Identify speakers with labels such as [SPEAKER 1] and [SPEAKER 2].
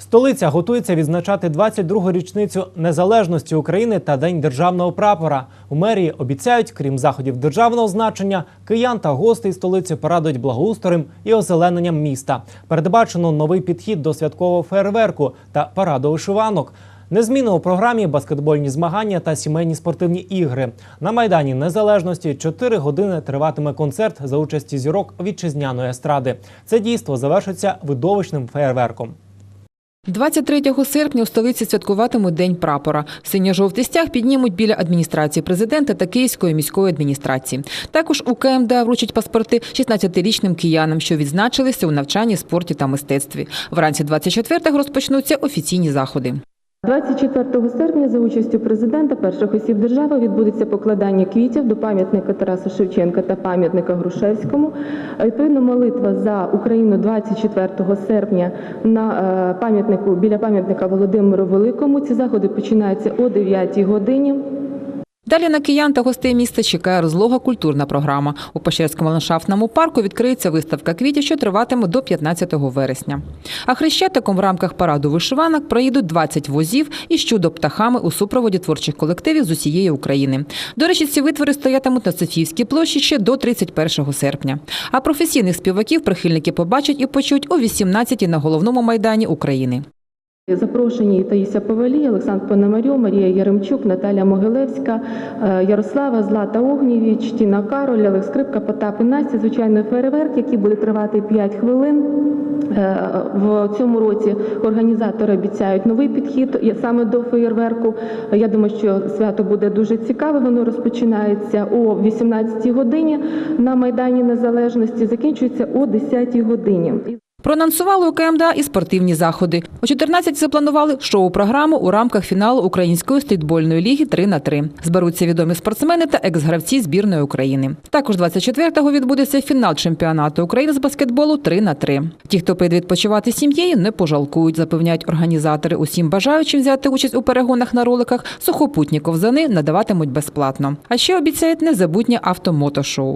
[SPEAKER 1] Столиця готується відзначати 22-гу річницю незалежності України та День державного прапора. У мерії обіцяють, крім заходів державного значення, киян та гостей столиці порадують благоустроєм і озелененням міста. Передбачено новий підхід до святкового фейерверку та параду вишиванок. Незмінно у програмі баскетбольні змагання та сімейні спортивні ігри. На майдані Незалежності 4 години триватиме концерт за участі зірок вітчизняної естради. Це дійство завершиться видовищним фейерверком.
[SPEAKER 2] 23 серпня у столиці святкуватимуть День прапора. Синьо-жовтий стяг піднімуть біля адміністрації президента та Київської міської адміністрації. Також у КМДА вручать паспорти 16-річним киянам, що відзначилися у навчанні, спорті та мистецтві. Вранці 24-го розпочнуться офіційні заходи.
[SPEAKER 3] 24 серпня за участю президента перших осіб держави відбудеться покладання квітів до пам'ятника Тараса Шевченка та пам'ятника Грушевському. Відповідно, молитва за Україну 24 серпня на е, пам'ятнику біля пам'ятника Володимиру Великому. Ці заходи починаються о 9 годині.
[SPEAKER 2] Далі на киян та гостей міста чекає розлога культурна програма. У Печерському ландшафтному парку відкриється виставка квітів, що триватиме до 15 вересня. А хрещатиком в рамках параду вишиванок проїдуть 20 возів із чудо-птахами у супроводі творчих колективів з усієї України. До речі, ці витвори стоятимуть на Софіївській площі ще до 31 серпня. А професійних співаків прихильники побачать і почують о 18 на головному майдані України.
[SPEAKER 3] Запрошені Таїся Повалій, Олександр Пономарьов, Марія Яремчук, Наталя Могилевська, е, Ярослава, Злата Огнєвіч, Тіна Кароль, Олег Скрипка, Потап і Настя. Звичайно, фейерверк, який буде тривати 5 хвилин. Е, В цьому році організатори обіцяють новий підхід саме до феєрверку. Я думаю, що свято буде дуже цікаве. Воно розпочинається о 18 годині на Майдані Незалежності, закінчується о 10-й годині.
[SPEAKER 2] Проанонсували у КМДА і спортивні заходи. О 14 запланували шоу-програму у рамках фіналу Української стрітбольної ліги 3 на 3 Зберуться відомі спортсмени та екс-гравці збірної України. Також 24-го відбудеться фінал чемпіонату України з баскетболу 3 на 3 Ті, хто прийде відпочивати сім'єю, не пожалкують, запевняють організатори. Усім бажаючим взяти участь у перегонах на роликах сухопутні ковзани надаватимуть безплатно. А ще обіцяють незабутнє автомотошоу.